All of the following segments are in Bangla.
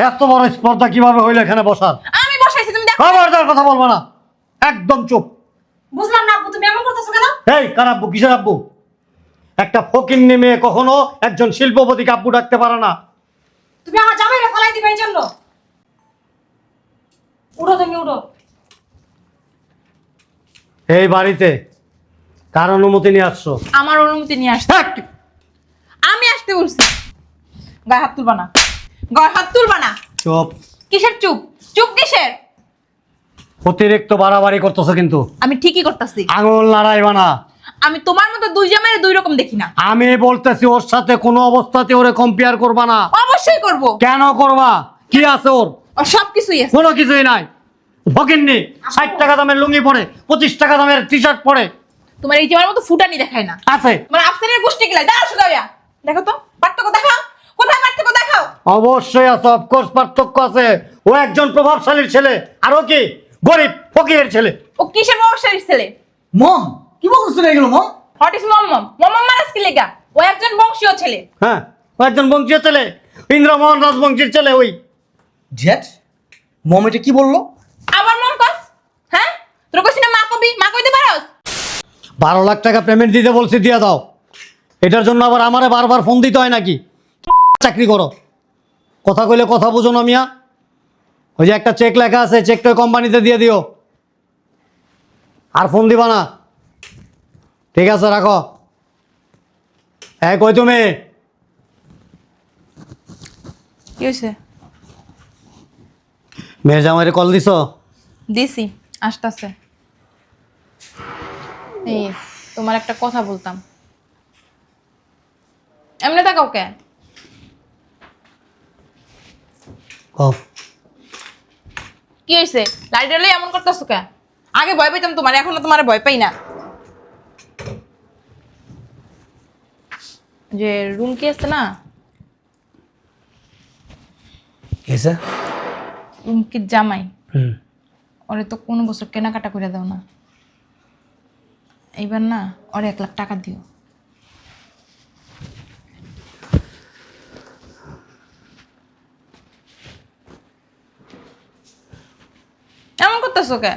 এত বড় স্পর্ধা কীভাবে হইল এখানে বসার? আমি বসাইছি তুমি দেখো। খবরদার কথা বলব না। একদম চুপ। বুঝলাম না আব্বু তুমি এমন করতেছো কেন? এই কার আব্বু? কিসের আব্বু? একটা ফকির নেমে কখনো একজন শিল্পপতিকে আব্বু ডাকতে পারে না। তুমি আমার জামাইরে ফলাই দিবে এই জন্য। উঠো তুমি উঠো। এই বাড়িতে কার অনুমতি নিয়ে আসছো? আমার অনুমতি নিয়ে আসতে হ্যাঁ, আমি আসতে বলছি। গায়ে হাত তুলবা না। হাত তুলবা না। চুপ। কিসের চুপ? চুপ কিসের? অতিরিক্ত বাড়াবাড়ি করতেছো কিন্তু। আমি ঠিকই করতেছি। আঙুল নাড়াইবা না। আমি তোমার মতো দুই জামাইরে দুই রকম দেখি না। আমি বলতেছি ওর সাথে কোনো অবস্থাতে ওরে কম্পেয়ার করবা না। অবশ্যই করব। কেন করবা? কি আছে ওর? সব কিছুই আছে। কোনো কিছুই নাই। ফকিননি ষাট টাকা দামের লুঙ্গি পরে পঁচিশ টাকা দামের টি শার্ট পরে। তোমার এই জামার মতো ফুটানি দেখায় না। আছে। তোমার আফসারের গোষ্ঠী গিলাই দাঁড়া সুদাইয়া দেখো তো পার্থক্য দেখাও। কোথায় পার্থক্য দেখাও? অবশ্যই আছে অফকোর্স পার্থক্য আছে। ও একজন প্রভাবশালীর ছেলে আরও কি? গরিব ফকিরের ছেলে। ও কিসের ব্যবসায়ীর ছেলে? মম কি বলতেছেন এগুলো মম? হোয়াট ইজ মম্মম মম্মম মারাস কি লেগা? ও একজন বংশীয় ছেলে। হ্যাঁ ও একজন বংশীয় ছেলে। ইন্দ্রমোহন রাজবংশীর ছেলে ওই। জেট মম এটা কি বলল? আবার মম কস। হ্যাঁ? তোর কইছি না মা কবি? মা কইতে পারোস? বারো লাখ টাকা পেমেন্ট দিতে বলছি দিয়ে দাও। এটার জন্য আবার আমারে বারবার ফোন দিতে হয় নাকি? চাকরি করো। কথা কইলে কথা বুঝো না মিয়া। ওই যে একটা চেক লেখা আছে চেকটা কোম্পানিতে দিয়ে দিও। আর ফোন দিবা না। ঠিক আছে রাখো। হ্যাঁ কই তুমি? কি জামাইরে কল দিছো? দিছি আসতাছে। এই তোমার একটা কথা বলতাম। এমনি তাকাও কে? কও কি হয়েছে লাইট জ্বালিয়ে এমন করতেছো কে আগে ভয় পাইতাম তোমার এখন তোমার ভয় পাই না। যে রুম কি আছে না? এসে রুম কি জামাই? হুম। ওরে তো কোনো বছর কেনাকাটা করে দাও না। এইবার না ওরে এক লাখ টাকা দিও এমন করতেছো কে?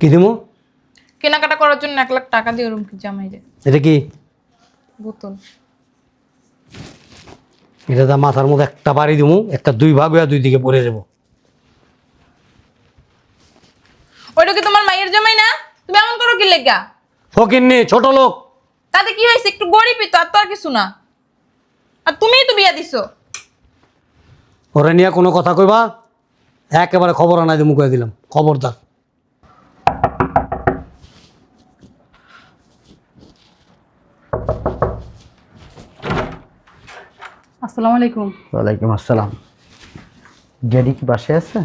কি দিমু? কেনাকাটা করার জন্য এক লাখ টাকা দিও রুম কি জামাই রে এটা কি? বোতল। এটা তো মাথার মধ্যে একটা বাড়ি দিমু একটা দুই ভাগ হইয়া দুই দিকে পড়ে যাব। ওইটা কি তোমার মায়ের জামাই না? তুমি এমন করো কি লেগা? ফকিন্নি ছোট লোক। তাতে কি হয়েছে? একটু গরিবই তো আর তো আর কিছু না। আর তুমিই তো বিয়া দিছো। ওরে নিয়ে কোনো কথা কইবা? একেবারে খবর আনাই দিয়ে কয়ে দিলাম খবরদার। আসসালামু আলাইকুম। ওয়ালাইকুম আসসালাম। ড্যাডি কি বাসায় আছে?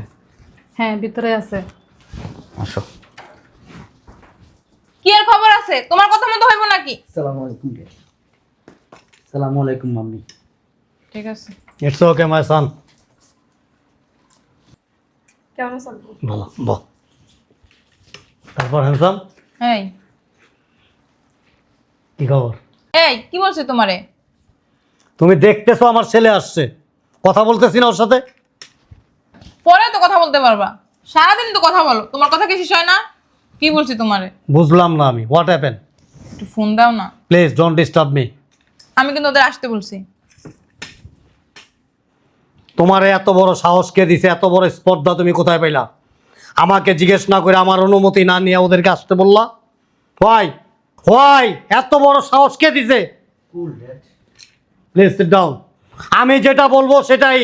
হ্যাঁ ভিতরে আছে। আসো। কি আর খবর আছে? তোমার কথা মতো হইব নাকি? সালাম আলাইকুম ড্যাডি। সালাম আলাইকুম মাম্মি। ঠিক আছে। ইটস ওকে মাই সান কেমন আছেন ভালো বহ তারপর হ্যান্সাম এই। কি খবর? এই কি বলছে তোমারে? তুমি দেখতেছো আমার ছেলে আসছে। কথা বলতেছি না ওর সাথে? পরে তো কথা বলতে পারবা। সারাদিন তো কথা বলো। তোমার কথা কি শেষ হয় না? কি বলছি তোমারে? বুঝলাম না আমি। হোয়াট হ্যাপেন একটু ফোন দাও না। প্লিজ ডোন্ট ডিস্টার্ব মি আমি কিন্তু ওদের আসতে বলছি। তোমার এত বড় সাহস কে দিছে? এত বড় স্পর্ধা তুমি কোথায় পাইলা? আমাকে জিজ্ঞেস না করে আমার অনুমতি না নিয়ে ওদেরকে আসতে বললা? হোয়াই হোয়াই এত বড় সাহস কে দিছে? প্লিজ সিট ডাউন আমি যেটা বলব সেটাই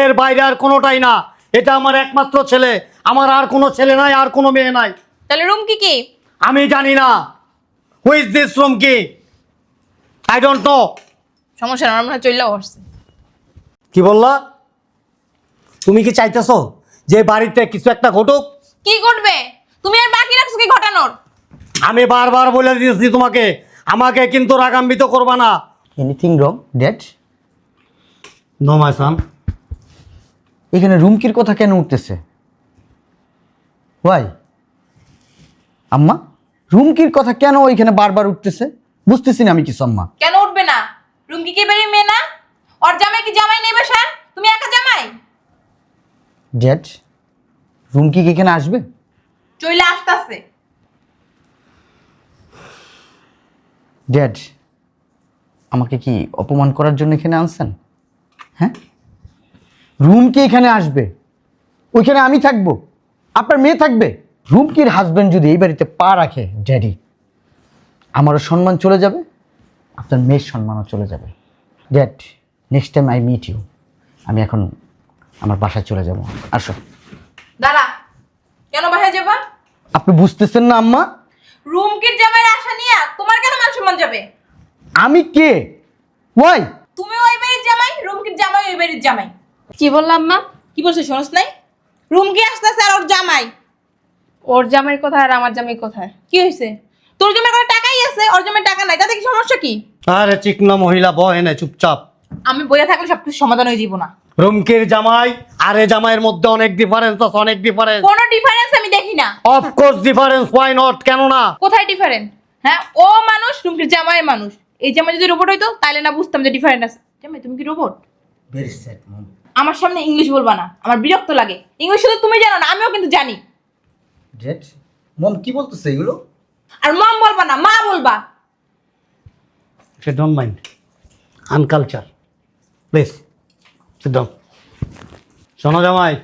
এর বাইরে আর কোনোটাই না। এটা আমার একমাত্র ছেলে। আমার আর কোনো ছেলে নাই আর কোনো মেয়ে নাই। তাহলে রুম কি কি? আমি জানি না। হুইজ দিস রুম কি? আই ডোন্ট নো সমস্যা না আমার চললেও আসছে। কি বললা? তুমি কি চাইতেছো যে বাড়িতে কিছু একটা ঘটুক? কি করবে তুমি আর বাকি রাখছো কি ঘটানোর? আমি বারবার বলে দিয়েছি তোমাকে আমাকে কিন্তু রাগান্বিত করবা না। Anything wrong dad no my son এখানে রুমকির কথা কেন উঠতেছে? ওয়াই আম্মা রুমকির কথা কেন ওইখানে বারবার উঠতেছে? বুঝতেছি না আমি কিছু আম্মা। কেন উঠবে না? রুমকি কি বেরিয়ে মেয়ে না? ওর জামাই কি জামাই নেই বাসার? তুমি একা জামাই? ড্যাড রুমকি কি এখানে আসবে? চইলে আসতেছে। ড্যাড আমাকে কি অপমান করার জন্য এখানে আনছেন? হ্যাঁ? রুম রুমকি এখানে আসবে? ওইখানে আমি থাকব। আপনার মেয়ে থাকবে। রুমকির হাজব্যান্ড যদি এই বাড়িতে পা রাখে ড্যাডি আমারও সম্মান চলে যাবে আপনার মেয়ের সম্মানও চলে যাবে। Dad next time I meet you আমি এখন আমার বাসায় চলে যাব। আসো। দাঁড়া। কেন বাসায় যাবা? আপনি বুঝতেছেন না আম্মা? রুমকির জামাই আশা নিয়া তোমার কেন মান সম্মান যাবে? আমি কে? ওয়াই। তুমি ওই বাড়ির জামাই রুমকির জামাই ওই বাড়ির জামাই। কি বললাম মা কি বলছো শোনস নাই? রুমকি আসতেছে আর ওর জামাই? ওর জামাই কোথায় আর আমার জামাই কোথায় কি হয়েছে? তোর জামাই কোনো টাকাই আছে ওর জামাই টাকা নাই তাতে কি সমস্যা কি? আরে চিকনা মহিলা বয় না চুপচাপ। আমি বইয়া থাকলে সবকিছু সমাধান হয়ে যাব না। রুমকির জামাই আর এ জামাইয়ের মধ্যে অনেক ডিফারেন্স আছে অনেক ডিফারেন্স কোনো ডিফারেন্স আমি দেখি না। Of course difference why not কেন না কোথায় ডিফারেন্স হ্যাঁ ও মানুষ রুমকির জামাই মানুষ। এই জামাই যদি রোবট হইতো তাহলে না বুঝতাম যে ডিফারেন্ট আছে। জামাই তুমি কি রোবট ভেরি স্যাড মম আমার সামনে ইংলিশ বলবা না আমার বিরক্ত লাগে। ইংলিশ শুধু তুমি জানো না আমিও কিন্তু জানি। ড্যাড মম কি বলতেছে এগুলো? আর মম বলবা না মা বলবা। সে ডোন্ট মাইন্ড আনকালচার প্লিজ সিদ্ধম শোনো জামাই।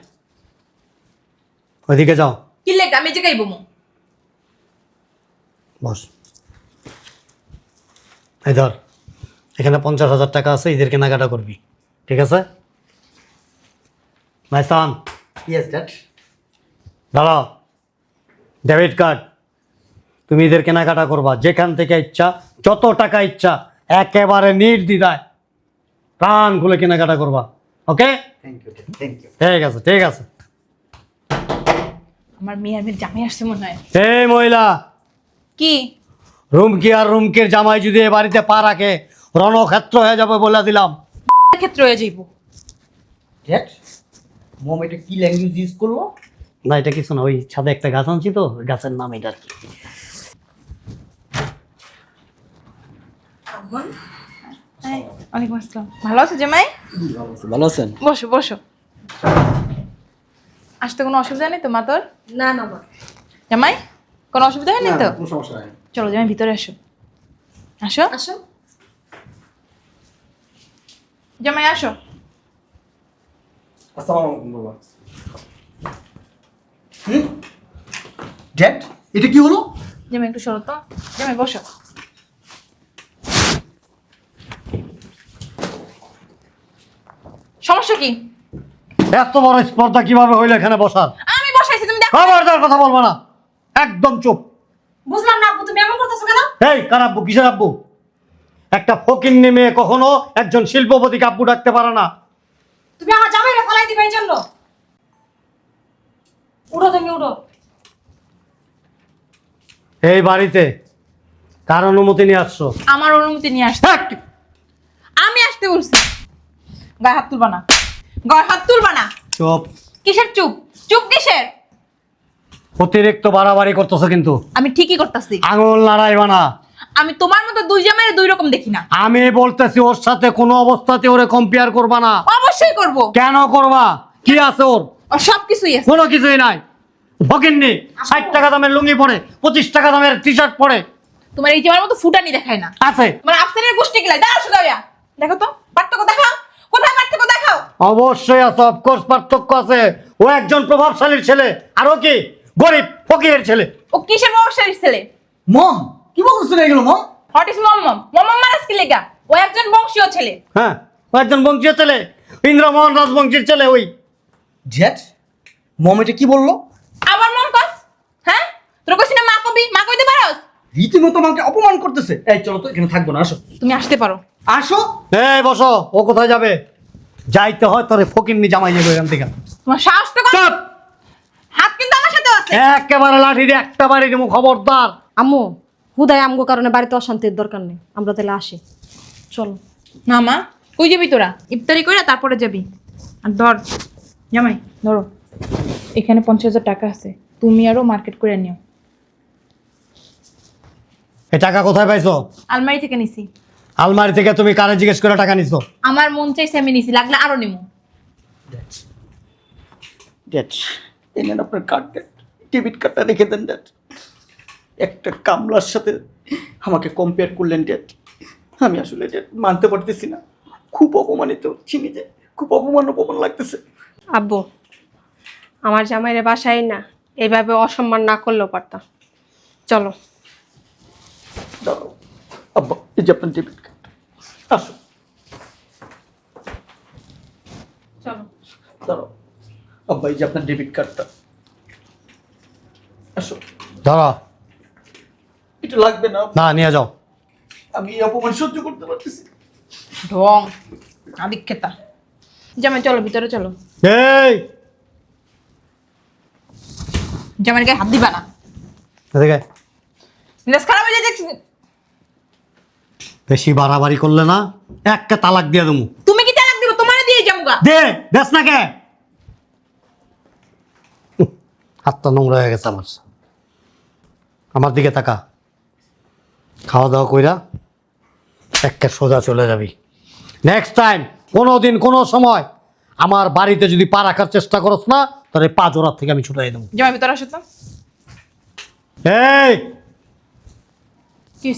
ওইদিকে যাও। কি লেগে? আমি যে গাইবো বস। এই ধর এখানে পঞ্চাশ হাজার টাকা আছে ঈদের কেনাকাটা করবি। ঠিক আছে? My son. ইয়েস ড্যাড দাঁড়াও। ডেবিট কার্ড তুমি ঈদের কেনাকাটা করবা যেখান থেকে ইচ্ছা যত টাকা ইচ্ছা একেবারে নির্দ্বিধায় প্রাণ খুলে কেনাকাটা করবা। Okay thank you thank you ঠিক আছে ঠিক আছে। আমার মেয়ে মেয়ের জামাই আসছে মনে হয়। এই মহিলা কি? রুমকি আর রুমকির জামাই যদি এ বাড়িতে পা রাখে রণক্ষেত্র হয়ে যাবে বলে দিলাম। ক্ষেত্র হয়ে যাইব। ড্যাড মম এটা কি ল্যাঙ্গুয়েজ ইউজ করল? না এটা কিছু না ওই ছাদে একটা গাছ আনছি তো গাছের নাম এটা আর কি। ওয়ালাইকুম আসসালাম। ভালো আছো জামাই? ভালো আছেন? বসো বসো। আসতে কোনো অসুবিধা নেই তো মা তোর? না না মা। জামাই কোনো অসুবিধা হয়নি তো? কোনো সমস্যা নাই। চলো জামাই ভিতরে আসো। আসো। আসো। জামাই আসো। আসসালামু আলাইকুম বাবা। ড্যাড এটা কি হলো? জামাই একটু সরো তো। জামাই বসো। সমস্যা কি? এত বড় স্পর্ধা কীভাবে হইল এখানে বসার? আমি বসাইছি তুমি দেখো। খবরদার কথা বলব না। একদম চুপ। বুঝলাম না আব্বু তুমি এমন করতেছো কেন? এই কার আব্বু? কিসের আব্বু? একটা ফকির নেমে কখনো একজন শিল্পপতিকে আব্বু ডাকতে পারে না। তুমি আমার জামাইরে ফলাই দিবে এই জন্য। উঠো তুমি উঠো। এই বাড়িতে কার অনুমতি নিয়ে আসছো? আমার অনুমতি নিয়ে আসতে হ্যাঁ, আমি আসতে বলছি। গায়ে হাত তুলবা না। গায়ে হাত তুলবা না। চুপ। কিসের চুপ? চুপ কিসের? অতিরিক্ত বাড়াবাড়ি করতেছো কিন্তু। আমি ঠিকই করতেছি। আঙুল নাড়াইবা না। আমি তোমার মতো দুই জামাইয়ের দুই রকম দেখি না। আমি বলতেছি ওর সাথে কোনো অবস্থাতে ওরে কম্পেয়ার করবা না। অবশ্যই করব। কেন করবা? কি আছে ওর? সব কিছুই আছে। কোনো কিছুই নাই। ফকিরনি ষাট টাকা দামের লুঙ্গি পরে পঁচিশ টাকা দামের টি শার্ট পরে। তোমার এই জামার মতো ফুটানি দেখায় না। আছে। মানে আফসারের গোষ্ঠী গেলাই দাঁড়া শুধু দেখো তো পার্থক্য দেখাও। কোথায় পার্থক্য দেখাও? অবশ্যই আছে অফকোর্স পার্থক্য আছে। ও একজন প্রভাবশালীর ছেলে আর ও কি? গরিব ফকিরের ছেলে। ও কিসের ব্যবসায়ীর ছেলে? মম কি বলতেছেন এগুলো মম? হোয়াট ইজ মম্মম মম্মম মারাস কি লেগা? ও একজন বংশীয় ছেলে। হ্যাঁ ও একজন বংশীয় ছেলে। ইন্দ্রমোহন রাজবংশীর ছেলে ওই। ড্যাড মম এটা কি বলল? আমার মম কস হ্যাঁ? তোর কইছি না মা কবি? মা কইতে পারোস? রীতিমতো আমাকে অপমান করতেছে। এই চলো তো এখানে থাকব না আসো। তুমি আসতে পারো। আসো। এই বসো ও কোথায় যাবে? যাইতে হয় তোরে ফকিরনি জামাই যাবে এখান থেকে। তোমার সাহস তো। চুপ! হাত কিন্তু আমার সাথে আছে। একেবারে লাঠি দিয়ে একটা বাড়ি দেবো খবরদার। আম্মু হুদায় আমগো কারণে বাড়িতে অশান্তির দরকার নেই। আমরা তাহলে আসি। চলো। না মা কই যাবি তোরা? ইফতারি কইরা তারপরে যাবি। আর ধর জামাই ধরো। এখানে পঞ্চাশ হাজার টাকা আছে। তুমি আরও মার্কেট করে নিও। এই টাকা কোথায় পাইছো? আলমারি থেকে নিছি। আলমারি থেকে তুমি কারে জিজ্ঞেস করে টাকা নিছো? আমার মন চাইছে আমি নিছি লাগলে আরও নিমু। ড্যাড এই নেন আপনার কার্ড ড্যাড ডেবিট কার্ডটা রেখে দেন ড্যাড একটা কামলার সাথে আমাকে কম্পেয়ার করলেন ড্যাড আমি আসলে ড্যাড মানতে পারতেছি না। খুব অপমানিত চিনি যে খুব অপমান অপমান লাগতেছে। আব্বু আমার জামাইরে বাসায় না এইভাবে অসম্মান না করলেও পারতাম। চলো। দাঁড়াও। আব্বা এই যে আপনার ডেবিট কার্ড আসো। চলো। দাঁড়াও। আব্বা এই যে আপনার ডেবিট কার্ডটা আসো। ধরো এটা লাগবে না। না নিয়ে যাও। আমি এই অপমান সহ্য করতে পারতেছি। ঢং আদিক্ষেতা। জামাই চলো ভিতরে চলো। এই! জামাইয়ের গায়ে হাত দিবা না। মেজাজ খারাপ হয়ে যায় দেখছি বেশি বাড়াবাড়ি করলে না একটা তালাক দিয়ে দেবো। তুমি কি তালাক দিবে? তোমারে দিয়ে যাব দে দেখ না কে? হাতটা নোংরা হয়ে গেছে আমার। আমার দিকে তাকা। খাওয়া দাওয়া কইরা একটা সোজা চলে যাবি। নেক্সট টাইম কোনো দিন কোনো সময় আমার বাড়িতে যদি পা রাখার চেষ্টা করস না তাহলে পা জোড়ার থেকে আমি ছুটাই দেবো। জামাই ভিতরে আসো তো। এই! কি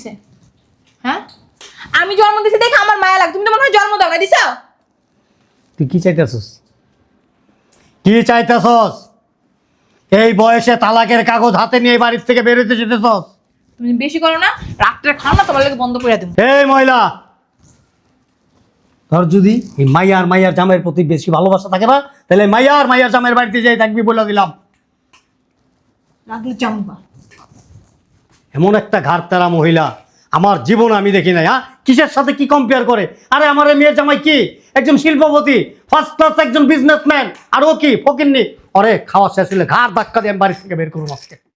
হ্যাঁ? আমি জন্ম দিছি দেখে আমার মায়া লাগে তুমি তো মনে হয় জন্ম দাও না দিছো তুই কি চাইতেছস? কি চাইতেছস? এই বয়সে তালাকের কাগজ হাতে নিয়ে বাড়ির থেকে বেরোতে যেতেছস তুমি বেশি করো না রাত্রে খাও না তোমার লাগে বন্ধ করে দেবো এই মহিলা! তোর যদি এই মাইয়ার মাইয়ার জামাইয়ের প্রতি বেশি ভালোবাসা থাকে না তাহলে মাইয়ার মাইয়ার জামাইয়ের বাড়িতে যাই থাকবি বলে দিলাম। লাগলে জামবা এমন একটা ঘাড়তারা মহিলা আমার জীবন আমি দেখি নাই হ্যাঁ? কিসের সাথে কি কম্পেয়ার করে? আরে আমার এই মেয়ের জামাই কি? একজন শিল্পপতি ফার্স্ট ক্লাস একজন বিজনেসম্যান আর ও কি? ফকিননি। অরে, খাওয়া শেষ হলে ঘাড় ধাক্কা দিয়ে আমি বাড়ি থেকে বের করুন আজকে।